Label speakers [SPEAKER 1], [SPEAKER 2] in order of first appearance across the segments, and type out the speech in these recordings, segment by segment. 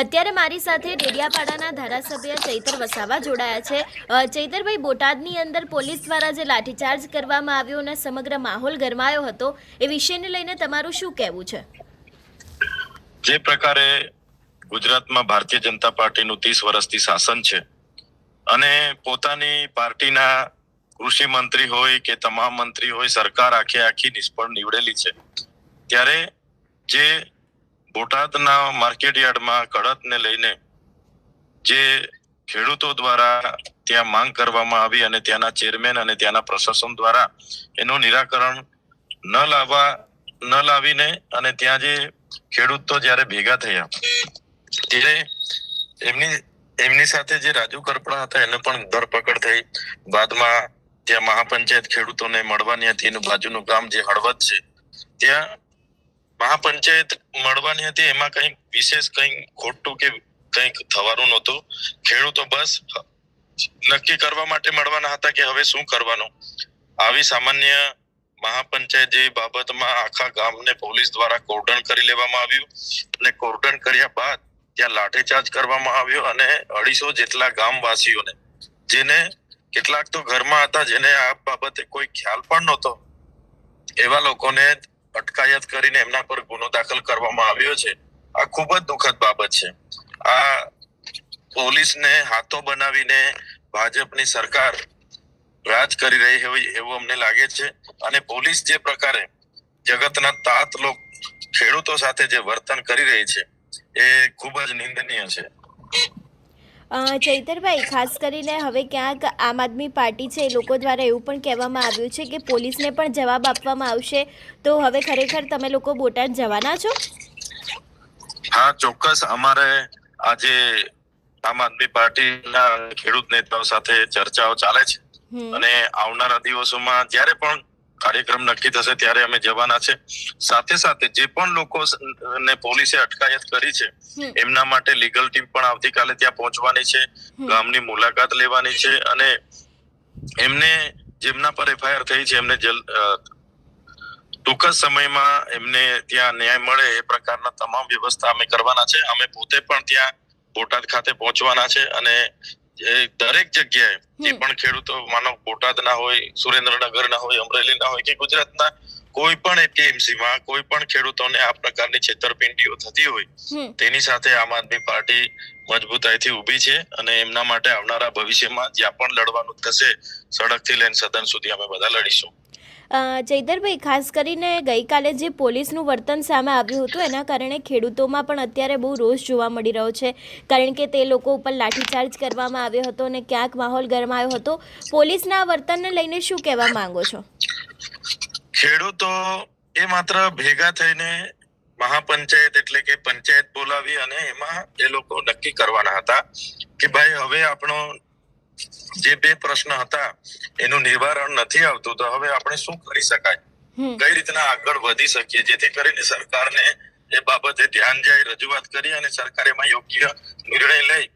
[SPEAKER 1] અત્યારે મારી સાથે ડેડિયાપાડાના ધારાસભ્ય ચૈતર વસાવા જોડાયા છે. ચૈતરભાઈ, બોટાદની અંદર પોલીસ દ્વારા જે લાઠીચાર્જ કરવામાં આવ્યો અને સમગ્ર માહોલ ગરમાયો હતો, એ વિષયને લઈને તમારું શું કહેવું છે?
[SPEAKER 2] જે પ્રકારે ગુજરાતમાં ભારતીય જનતા પાર્ટીનું ત્રીસ વર્ષથી શાસન છે અને પોતાની પાર્ટીના કૃષિ મંત્રી હોય કે તમામ મંત્રી હોય, સરકાર આખે આખી નિષ્ફળ નીવડેલી છે. ત્યારે જે બોટાદના માર્કેટ યાર્ડમાં કડતને લઈને જે ખેડૂતો દ્વારા ત્યાં માંગ કરવામાં આવી અને ત્યાંના ચેરમેન અને ત્યાંના પ્રશાસન દ્વારા એનું નિરાકરણ ન લાવવા, ન લાવીને અને ત્યાં જે ખેડૂતો જ્યારે ભેગા થયા, ત્યારે એમની એમની સાથે જે રાજુ કરપડા હતા એને પણ ધરપકડ થઈ. બાદમાં ત્યાં મહાપંચાયત ખેડૂતોને મળવાની હતી એનું બાજુનું ગામ જે હળવદ છે, ત્યાં મહાપંચાયત મળવાની હતી, એમાં કઈ વિશેષ કંઈ ખોટું કે કંઈક થવાનું નહોતું. ખેડૂતો બસ નક્કી કરવા માટે મળવાના હતા કે હવે શું કરવાનું. આવી સામાન્ય મહાપંચાયત જેવી બાબતમાં આખા ગામને પોલીસ દ્વારા કોર્ડન કરી લેવામાં આવ્યું અને કોર્ડન કર્યા બાદ ત્યાં લાઠીચાર્જ કરવામાં આવ્યો અને અઢીસો જેટલા ગામવાસીઓને, જેને કેટલાક તો ઘરમાં હતા, જેને આ બાબતે કોઈ ખ્યાલ પણ નહોતો, એવા લોકોને અટકાયત કરીને એમના પર ગુનો દાખલ કરવામાં આવ્યો છે. આ ખૂબ જ દુઃખદ બાબત છે. આ પોલીસને હાથો બનાવીને ભાજપની સરકાર રાજ કરી રહી હોય એવું અમને લાગે છે. અને પોલીસ જે પ્રકારે જગતના તાત લોક ખેડૂતો સાથે જે વર્તન કરી રહી છે, એ ખૂબ જ નિંદનીય છે.
[SPEAKER 1] ચૈતરભાઈ ખાસ કરીને હવે ક્યાંક આમ આદમી પાર્ટી છે એ લોકો દ્વારા એવું પણ કહેવામાં આવ્યું છે કે પોલીસને પણ જવાબ આપવામાં આવશે. તો હવે ખરેખર તમે લોકો બોટાદ જવાના છો?
[SPEAKER 2] હા ચોક્કસ. અમારે આજે આમ આદમી પાર્ટીના ખેડૂત નેતાઓ સાથે ચર્ચાઓ ચાલે છે. અને આવનારા દિવસોમાં જ્યારે પણ કાર્યક્રમ નક્કી થશે ત્યારે અમે જવાના છે. સાથે સાથે જે પણ લોકો ને પોલીસે અટકાયત કરી છે એમના માટે લીગલ ટીમ પણ આવતીકાલે ત્યાં પહોંચવાની છે ગામની મુલાકાત લેવાની છે અને એમને જેમના પર એફઆઈઆર થઈ છે એમને ટૂંક જ સમયમાં એમને ત્યાં ન્યાય મળે એ પ્રકારના તમામ વ્યવસ્થા અમે કરવાના છે. અમે પોતે પણ ત્યાં બોટાદ ખાતે પહોંચવાના છે અને દરેક જગ્યાએ જે પણ ખેડૂતો માનો બોટાદના હોય સુરેન્દ્રનગરના હોય અમરેલીના હોય કે ગુજરાતના કોઈ પણ એપીએમસી માં કોઈ પણ ખેડૂતોને આ પ્રકારની છેતરપિંડીઓ થતી હોય તેની સાથે આમ આદમી પાર્ટી મજબૂતાઈથી ઊભી છે અને એમના માટે આવનારા ભવિષ્યમાં જ્યાં પણ લડવાનું થશે સડકથી લઈને સદન સુધી અમે બધા લડીશું.
[SPEAKER 1] અ, ચૈતરભાઈ ખાસ કરીને ગઈકાલે જે પોલીસનું વર્તન સામે આવ્યું હતું એના કારણે ખેડૂતોમાં પણ અત્યારે બહુ રોષ જોવા મળી રહ્યો છે. કારણ કે તે લોકો ઉપર લાઠીચાર્જ કરવામાં આવ્યો હતો અને ક્યાંક માહોલ ગરમાયો હતો. પોલીસના વર્તનને લઈને શું કહેવા માંગો છો?
[SPEAKER 2] ખેડૂતો એ માત્ર ભેગા થઈને મહાપંચાયત એટલે કે પંચાયત બોલાવી અને એમાં એ લોકો નક્કી કરવાના હતા કે ભાઈ હવે આપણો જે બે પ્રશ્ન હતા એનું નિવારણ નથી આવતું તો હવે આપણે શું કરી શકાય? કઈ રીતના આગળ વધી શકીએ? જેથી કરીને સરકારને એ બાબતે ધ્યાન જાય રજૂઆત કરી અને સરકાર એમાં યોગ્ય નિર્ણય લઈ.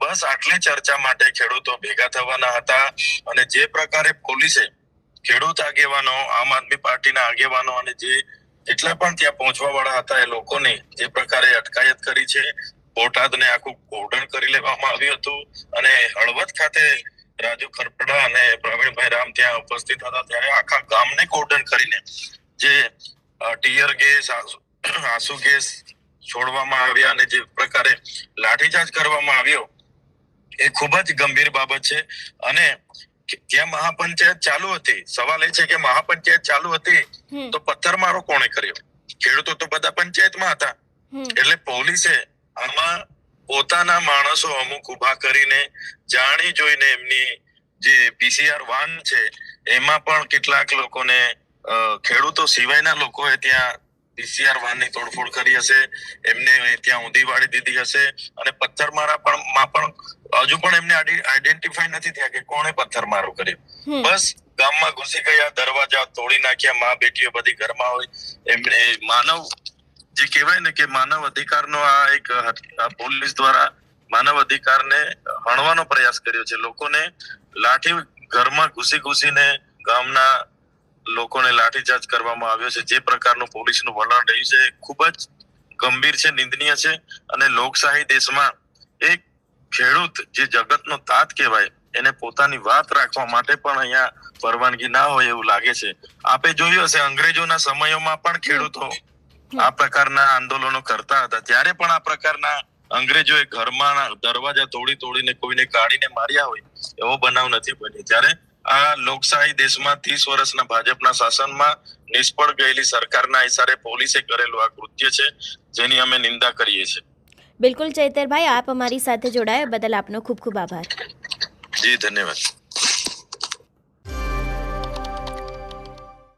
[SPEAKER 2] બસ આટલી ચર્ચા માટે ખેડૂતો ભેગા થવાના હતા અને જે પ્રકારે પોલીસે ખેડૂત આગેવાનો આમ આદમી પાર્ટીના આગેવાનો અને જે જેટલા પણ ત્યાં પહોંચવા વાળા હતા એ લોકોને જે પ્રકારે અટકાયત કરી છે બોટાદને આખું કોર્ડન કરી લેવામાં આવ્યું હતું અને હળવદ ખાતે રાજુ ખરપડા અને પ્રવીણભાઈ રામ ત્યાં ઉપસ્થિત હતા. ત્યારે આખા ગામને કોર્ડન કરીને જે ટીયર ગેસ આંસુ- ગેસ છોડવામાં આવ્યા અને જે પ્રકારે લાઠીચાર્જ કરવામાં આવ્યો એ ખૂબ જ ગંભીર બાબત છે. અને ત્યાં મહાપંચાયત ચાલુ હતી. સવાલ એ છે કે મહાપંચાયત ચાલુ હતી. તો પથ્થરમારો કોણે કર્યો? ખેડૂતો તો બધા પંચાયતમાં હતા. એટલે પોલીસે આમાં પોતાના માણસો અમુક ઊભા કરીને જાણી જોઈને એમની જે પીસીઆર વાન છે એમાં પણ કેટલાક લોકોને ખેડૂતો સિવાયના લોકોએ ત્યાં પીસીઆર વાનની તોડફોડ કરી હશે એમને ત્યાં ઊંધી વાળી દીધી હશે અને પથ્થરમારા પણ માં પણ હજુ પણ એમને આઈડેન્ટિફાઈ નથી થયા કે કોણે પથ્થરમારો કર્યો. બસ ગામમાં ઘૂસી ગયા દરવાજા તોડી નાખ્યા મા બેટીઓ બધી ઘરમાં હોય એમને માનવ જે કહેવાય ને કે માનવ અધિકારનો આ એક પોલીસ દ્વારા માનવ અધિકારને હણવાનો પ્રયાસ કર્યો છે. લોકોને લાઠી ઘરમાં ઘૂસી ઘૂસીને ગામના લોકોને લાઠીચાર્જ કરવામાં આવ્યો છે. જે પ્રકારનું પોલીસનું વલણ રહ્યું છે ખૂબ જ ગંભીર છે, નિંદનીય છે અને લોકશાહી દેશમાં એક ખેડૂત જે જગતનો તાત કહેવાય એને પોતાની વાત રાખવા માટે પણ અહીંયા પરવાનગી ના હોય એવું લાગે છે. આપે જોયું હશે, અંગ્રેજોના સમયોમાં પણ ખેડૂતો આ પ્રકારના આંદોલનો કરતા હતા. ત્યારે પણ આ પ્રકારના અંગ્રેજોએ ઘરમાં દરવાજા તોડી તોડીને કોઈને કાઢીને માર્યા હોય એવો બનાવ નથી બન્યો. ત્યારે આ લોકશાહી દેશમાં ત્રીસ વર્ષના ભાજપના શાસનમાં નિષ્ફળ ગયેલી સરકારના ઇશારે પોલીસે કરેલું આ કૃત્ય છે જેની અમે નિંદા કરીએ છીએ.
[SPEAKER 1] બિલકુલ ચૈતરભાઈ આપ અમારી સાથે જોડાયા. બદલ આપનો ખૂબ ખૂબ આભાર.
[SPEAKER 2] જી ધન્યવાદ.